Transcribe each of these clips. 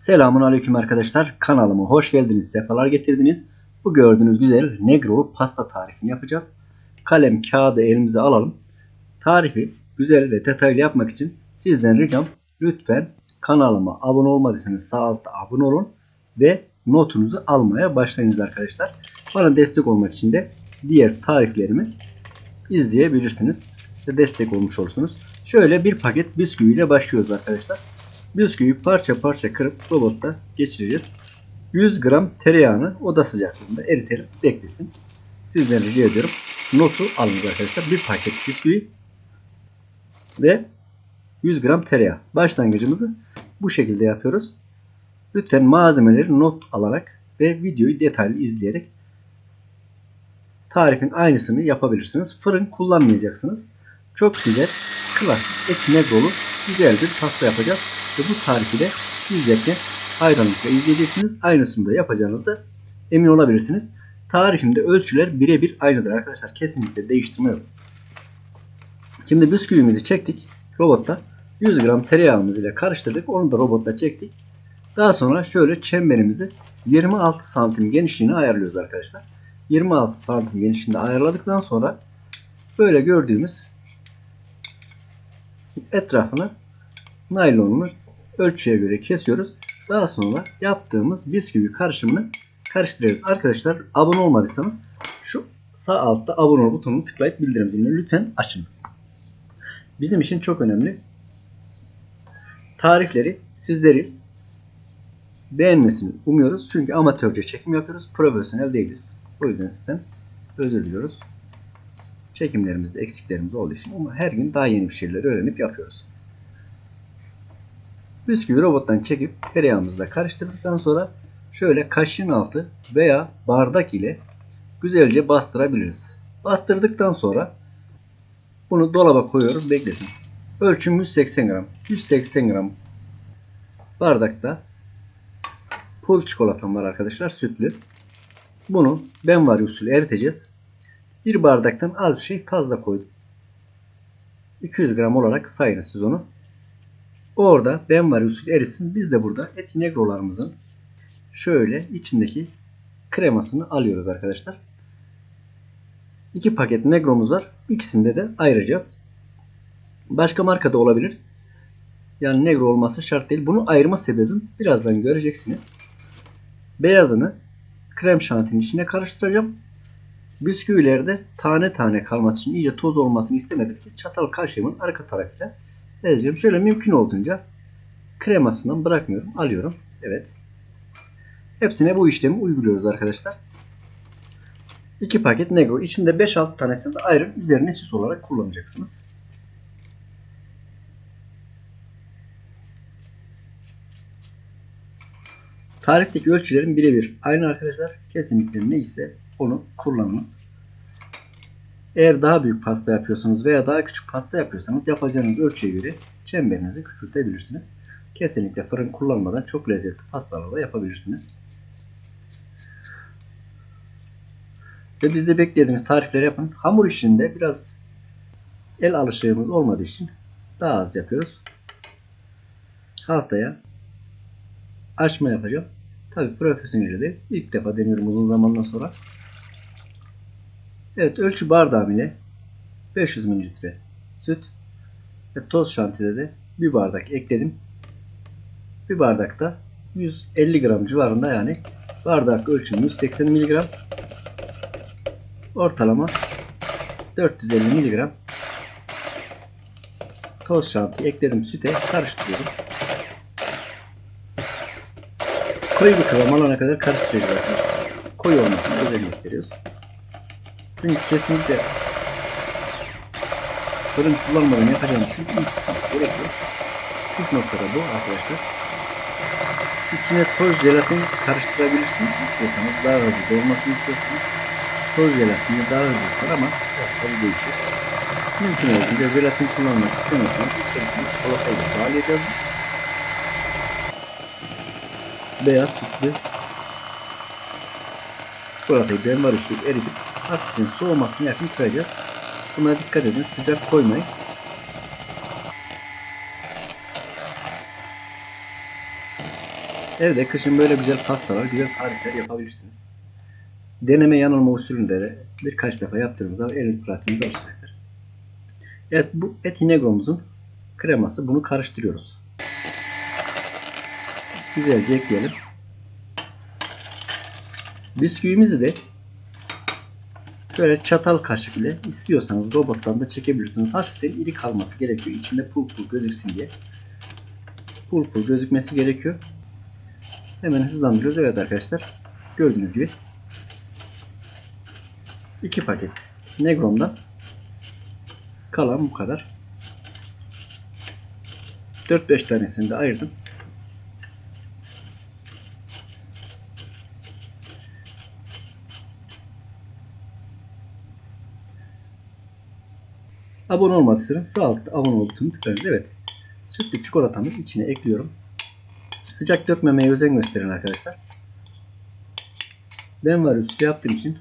Selamun Aleyküm arkadaşlar. Kanalıma hoş geldiniz. Sefalar getirdiniz. Bu gördüğünüz güzel negrolu pasta tarifini yapacağız. Kalem, kağıdı elimize alalım. Tarifi güzel ve detaylı yapmak için sizden ricam lütfen kanalıma abone olmadıysanız sağ altta abone olun ve notunuzu almaya başlayınız arkadaşlar. Bana destek olmak için de diğer tariflerimi izleyebilirsiniz ve destek olmuş olursunuz. Şöyle bir paket bisküvi ile başlıyoruz arkadaşlar. Bisküviyi parça parça kırıp robotta geçireceğiz. 100 gram tereyağını oda sıcaklığında eritelim beklesin. Sizden rica ediyorum. Notu alınız arkadaşlar. Bir paket bisküvi ve 100 gram tereyağı. Başlangıcımızı bu şekilde yapıyoruz. Lütfen malzemeleri not alarak ve videoyu detaylı izleyerek tarifin aynısını yapabilirsiniz. Fırın kullanmayacaksınız. Çok güzel, klasik etine dolu güzel bir pasta yapacağız. Ve bu tarifi de izlerken hayranlıkla izleyeceksiniz. Aynısını da yapacağınızda emin olabilirsiniz. Tarifimde ölçüler birebir aynıdır arkadaşlar. Kesinlikle değiştirme yok. Şimdi bisküvimizi çektik. Robotta 100 gram tereyağımız ile karıştırdık. Onu da robotta çektik. Daha sonra şöyle çemberimizi 26 santim genişliğine ayarlıyoruz arkadaşlar. 26 santim genişliğinde ayarladıktan sonra böyle gördüğümüz etrafını naylonunu ölçüye göre kesiyoruz. Daha sonra yaptığımız bisküvi karışımını karıştırıyoruz. Arkadaşlar abone olmadıysanız şu sağ altta abone ol butonunu tıklayıp bildirim zilini lütfen açınız. Bizim için çok önemli. Tarifleri sizlerin beğenmesini umuyoruz. Çünkü amatörce çekim yapıyoruz. Profesyonel değiliz. O yüzden sizden özür diliyoruz. Çekimlerimizde eksiklerimiz olduğu için ama her gün daha yeni bir şeyler öğrenip yapıyoruz. Bisküvi robottan çekip tereyağımızla karıştırdıktan sonra şöyle kaşığın altı veya bardak ile güzelce bastırabiliriz. Bastırdıktan sonra bunu dolaba koyuyoruz beklesin. Ölçüm 180 gram. 180 gram bardakta pul çikolatam var arkadaşlar sütlü. Bunu benvari usulü eriteceğiz. Bir bardaktan az bir şey fazla koydum. 200 gram olarak sayın siz onu. Orada benvari usulü erisin. Biz de burada eti negrolarımızın şöyle içindeki kremasını alıyoruz arkadaşlar. İki paket negromuz var. İkisinde de ayıracağız. Başka marka da olabilir. Yani negro olması şart değil. Bunu ayırma sebebim birazdan göreceksiniz. Beyazını krem şantinin içine karıştıracağım. Bisküvilerde tane tane kalması için iyice toz olmasını istemedim ki çatal kaşığımın arka tarafıyla ezeceğim. Şöyle mümkün olduğunca kremasından bırakmıyorum. Alıyorum. Evet. Hepsine bu işlemi uyguluyoruz arkadaşlar. 2 paket negro. İçinde 5-6 tanesini de ayrı üzerine süs olarak kullanacaksınız. Tarifteki ölçülerin birebir aynı arkadaşlar. Kesinlikle neyse onu kullanınız. Eğer daha büyük pasta yapıyorsanız veya daha küçük pasta yapıyorsanız yapacağınız ölçüye göre çemberinizi küçültebilirsiniz. Kesinlikle fırın kullanmadan çok lezzetli pastalar da yapabilirsiniz. Ve bizde beklediğiniz tarifleri yapın. Hamur işinde biraz el alışığımız olmadığı için daha az yapıyoruz. Haftaya açma yapacağım. Tabi profesyonel değil. İlk defa deniyorum uzun zamandan sonra. Evet ölçü bardağım ile 500 ml süt ve toz şantide de bir bardak ekledim. Bir bardakta 150 gram civarında yani bardak ölçüm 180 mg ortalama 450 mg toz şanti ekledim süte karıştırıyorum. Koyu bir kıvam alana kadar karıştırıyoruz. Koyu olmasını özen gösteriyoruz. Çünkü kesinlikle fırın kullanmadan yapacağım için iyi tutması gerekiyor. Püf noktada bu arkadaşlar. İçine toz jelatin karıştırabilirsiniz istiyorsanız. Daha hızlı dolmasını istiyorsanız. Toz jelatini daha hızlı tutar ama tabii değişir. Mümkün olduğunca jelatin kullanmak istemiyorsanız içerisine çikolatayı da dahil edeceğiz. Beyaz sütlü çikolatayı benvar usulü eritip hafiften soğumasını yakın koyacağız. Buna dikkat edin sıcak koymayın. Evde kışın böyle güzel pastalar, güzel tarifler yapabilirsiniz. Deneme yanılma usulünde de birkaç defa yaptığınızda el pratiğiniz alışacaktır. Evet bu etinegomuzun kreması. Bunu karıştırıyoruz. Güzelce ekleyelim. Bisküvimizi de şöyle çatal kaşık ile istiyorsanız robottan da çekebilirsiniz. Hafiften iri kalması gerekiyor. İçinde pul pul gözüksün diye. Pul pul gözükmesi gerekiyor. Hemen hızlandırıyoruz. Evet arkadaşlar. Gördüğünüz gibi 2 paket Negrom'dan kalan bu kadar. 4-5 tanesini de ayırdım. Abone olmadıysanız sağ altta abone ol butonuna tıklayın. Evet. Sütlü çikolatamı içine ekliyorum. Sıcak dökmemeye özen gösterin arkadaşlar. Ben var üstü yaptığım için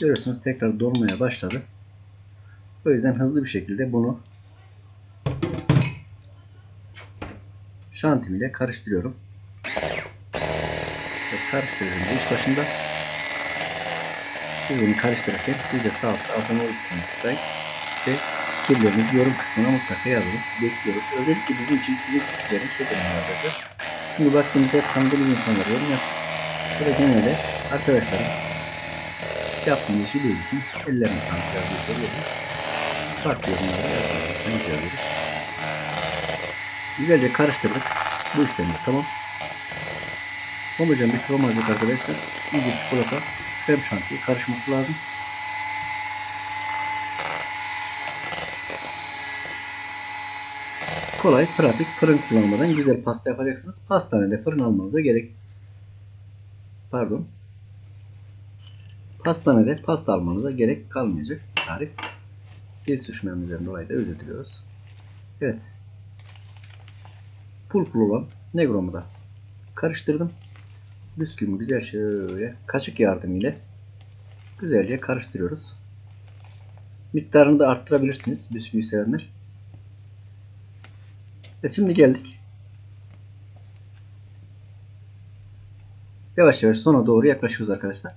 görüyorsunuz tekrar dolmaya başladı. O yüzden hızlı bir şekilde bunu şantim ile karıştırıyorum. Evet, karıştırıyorum iş başında. Siz bunu karıştırırken siz de sağ altta abone olup tıklayın ve fikirlerinizi yorum kısmına mutlaka yazınız. Bekliyoruz. Özellikle bizim için sizin fikirleriniz çok önemli arkadaşlar. Çünkü baktığımızda tanıdığımız insanlar yorum yap. Böyle genelde arkadaşlarım yaptığımız işi değil için ellerine sağlık yazdığı soruyorum. Farklı yorumlara yazıyoruz. Güzelce karıştırdık. Bu işlemde tamam. Homojen bir alacak arkadaşlar. İyice çikolata krem şantiye karışması lazım. Kolay, pratik, fırın kullanmadan güzel pasta yapacaksınız. Pastanede fırın almanıza gerek pardon pastanede pasta almanıza gerek kalmayacak tarif. Dil sürçmemizden dolayı da özür diliyoruz. Evet. Pul pul olan negromu da karıştırdım. Bisküvimi güzel şöyle kaşık yardımıyla güzelce karıştırıyoruz. Miktarını da arttırabilirsiniz bisküvi sevenler. Ve şimdi geldik. Yavaş yavaş sona doğru yaklaşıyoruz arkadaşlar.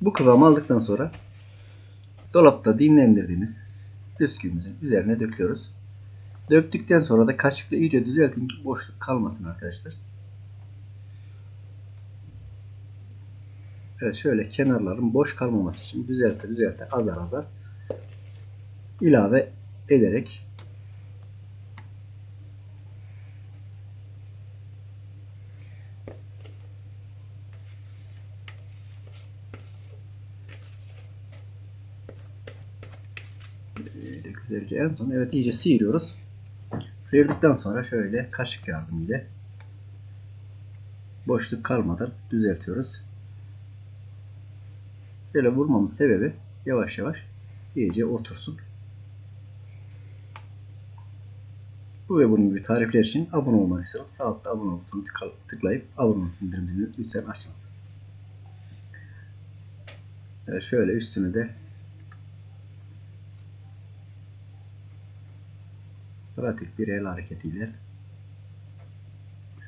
Bu kıvamı aldıktan sonra dolapta dinlendirdiğimiz bisküvimizin üzerine döküyoruz. Döktükten sonra da kaşıkla iyice düzeltin ki boşluk kalmasın arkadaşlar. Evet şöyle kenarların boş kalmaması için düzelte düzelte azar azar ilave ederek Böyle güzelce en son evet iyice sıyırıyoruz. Sıyırdıktan sonra şöyle kaşık yardımıyla boşluk kalmadan düzeltiyoruz. Şöyle vurmamın sebebi yavaş yavaş iyice otursun. Bu ve bunun gibi tarifler için abone olmadıysanız sağ altta abone butonuna tıklayıp abone ol bildirimini lütfen açınız. Evet şöyle üstünü de pratik bir el hareketiyle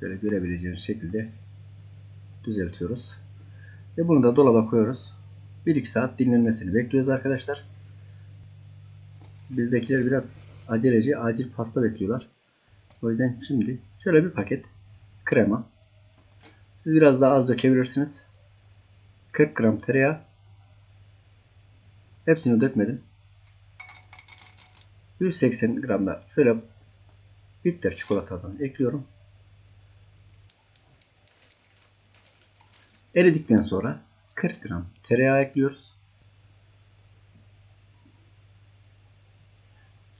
şöyle görebileceğiniz şekilde düzeltiyoruz. Ve bunu da dolaba koyuyoruz. 1-2 saat dinlenmesini bekliyoruz arkadaşlar. Bizdekiler biraz aceleci, acil pasta bekliyorlar. O yüzden şimdi şöyle bir paket krema. Siz biraz daha az dökebilirsiniz. 40 gram tereyağı. Hepsini dökmedim. 180 gram da şöyle bitter çikolatadan ekliyorum. Eridikten sonra 40 gram tereyağı ekliyoruz.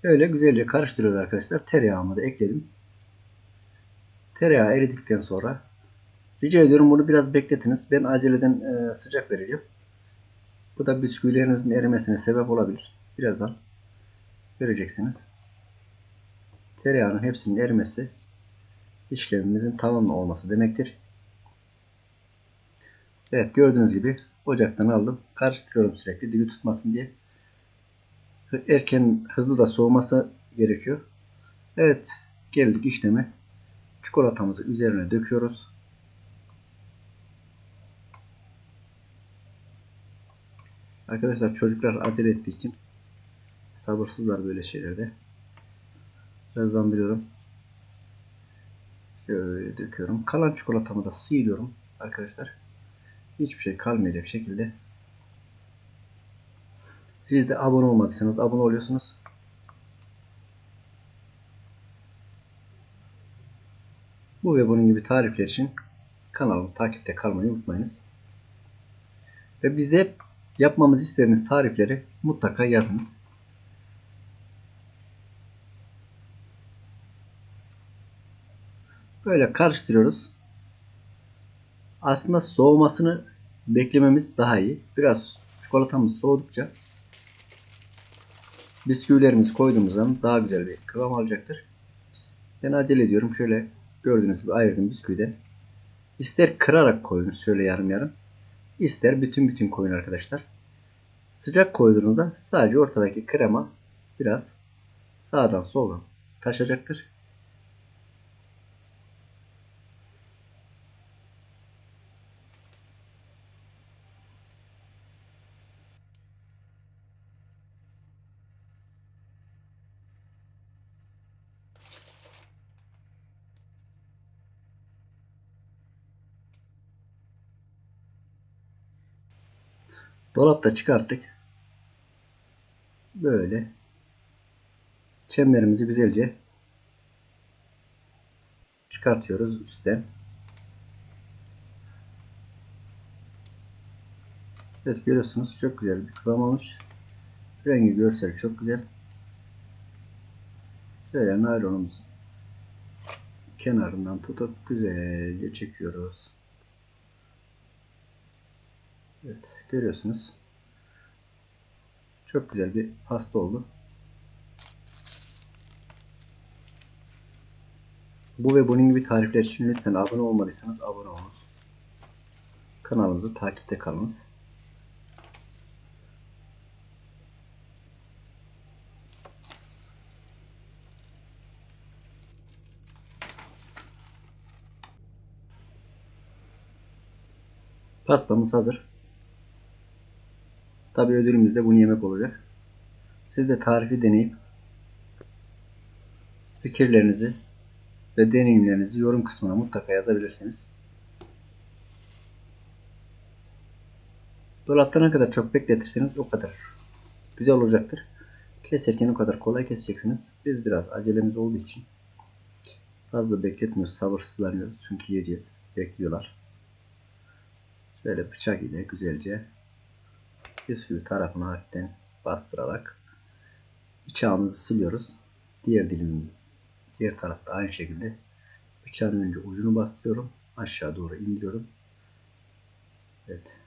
Öyle güzelce karıştırıyoruz arkadaşlar. Tereyağımı da ekledim. Tereyağı eridikten sonra rica ediyorum bunu biraz bekletiniz. Ben aceleden e, sıcak vereceğim. Bu da bisküvilerinizin erimesine sebep olabilir. Birazdan göreceksiniz. Tereyağının hepsinin erimesi işlemimizin tamamı olması demektir. Evet gördüğünüz gibi ocaktan aldım. Karıştırıyorum sürekli dibi tutmasın diye. Erken hızlı da soğuması gerekiyor. Evet geldik işleme. çikolatamızı üzerine döküyoruz. Arkadaşlar çocuklar acele ettiği için sabırsızlar böyle şeylerde. Hızlandırıyorum. Şöyle döküyorum. Kalan çikolatamı da sıyırıyorum arkadaşlar. Hiçbir şey kalmayacak şekilde. Siz de abone olmadıysanız abone oluyorsunuz. Bu ve bunun gibi tarifler için kanalımı takipte kalmayı unutmayınız. Ve bizde yapmamızı istediğiniz tarifleri mutlaka yazınız. Böyle karıştırıyoruz. Aslında soğumasını beklememiz daha iyi. Biraz çikolatamız soğudukça bisküvilerimizi koyduğumuz zaman daha güzel bir kıvam alacaktır. Ben acele ediyorum. Şöyle gördüğünüz gibi ayırdım bisküviden. İster kırarak koyunuz şöyle yarım yarım. İster bütün bütün koyun arkadaşlar. Sıcak koyduğunuzda sadece ortadaki krema biraz sağdan soldan taşacaktır. Dolapta çıkarttık. Böyle çemberimizi güzelce çıkartıyoruz üstten. Evet görüyorsunuz çok güzel bir kıvam olmuş. Rengi görsel çok güzel. Böyle naylonumuz kenarından tutup güzelce çekiyoruz. Evet görüyorsunuz. Çok güzel bir pasta oldu. Bu ve bunun gibi tarifler için lütfen abone olmadıysanız abone olunuz. Kanalımızı takipte kalınız. Pastamız hazır. Tabi ödülümüz de bunu yemek olacak. Siz de tarifi deneyip fikirlerinizi ve deneyimlerinizi yorum kısmına mutlaka yazabilirsiniz. Dolapta ne kadar çok bekletirseniz o kadar güzel olacaktır. Keserken o kadar kolay keseceksiniz. Biz biraz acelemiz olduğu için fazla bekletmiyoruz, sabırsızlanıyoruz. Çünkü yiyeceğiz. Bekliyorlar. Şöyle bıçak ile güzelce bisküvi tarafını hafiften bastırarak bıçağımızı siliyoruz. Diğer dilimimiz diğer tarafta aynı şekilde bıçağın önce ucunu bastırıyorum. Aşağı doğru indiriyorum. Evet.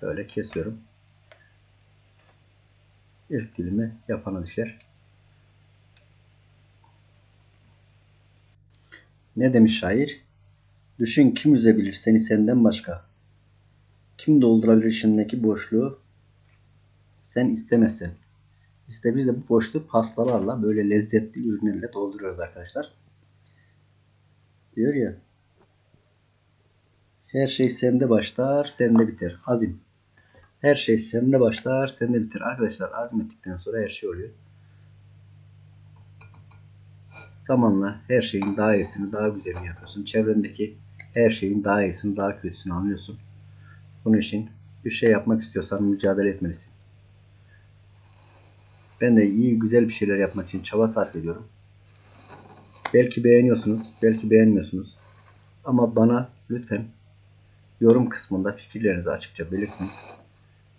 Şöyle kesiyorum. İlk dilimi yapana düşer. Ne demiş şair? Düşün kim üzebilir seni senden başka? Kim doldurabilir içindeki boşluğu sen istemezsen? İşte biz de bu boşluğu pastalarla böyle lezzetli ürünlerle dolduruyoruz arkadaşlar. Diyor ya her şey sende başlar, sende biter. Azim. Her şey sende başlar, sende biter. Arkadaşlar azmettikten sonra her şey oluyor. Zamanla her şeyin daha iyisini, daha güzelini yapıyorsun. Çevrendeki her şeyin daha iyisini, daha kötüsünü anlıyorsun. Bunun için bir şey yapmak istiyorsan mücadele etmelisin. Ben de iyi, güzel bir şeyler yapmak için çaba sarf ediyorum. Belki beğeniyorsunuz, belki beğenmiyorsunuz. Ama bana lütfen yorum kısmında fikirlerinizi açıkça belirtiniz.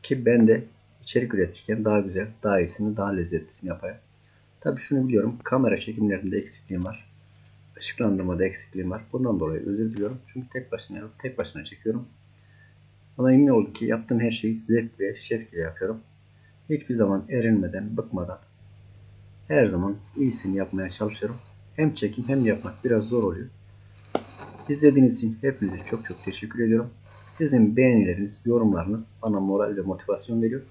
Ki ben de içerik üretirken daha güzel, daha iyisini, daha lezzetlisini yapayım. Tabii şunu biliyorum. Kamera çekimlerinde eksikliğim var. Işıklandırmada eksikliğim var. Bundan dolayı özür diliyorum. Çünkü tek başına tek başına çekiyorum. Ama emin olun ki yaptığım her şeyi zevk ve şevk yapıyorum. Hiçbir zaman erinmeden, bıkmadan her zaman iyisini yapmaya çalışıyorum. Hem çekim hem yapmak biraz zor oluyor. İzlediğiniz için hepinize çok çok teşekkür ediyorum. Sizin beğenileriniz, yorumlarınız bana moral ve motivasyon veriyor.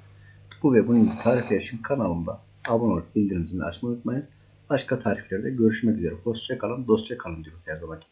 Bu ve bunun gibi tarifler için kanalımda abone olup bildirim zilini açmayı unutmayınız. Başka tariflerde görüşmek üzere. Hoşça kalın, dostça kalın diyoruz her zamanki.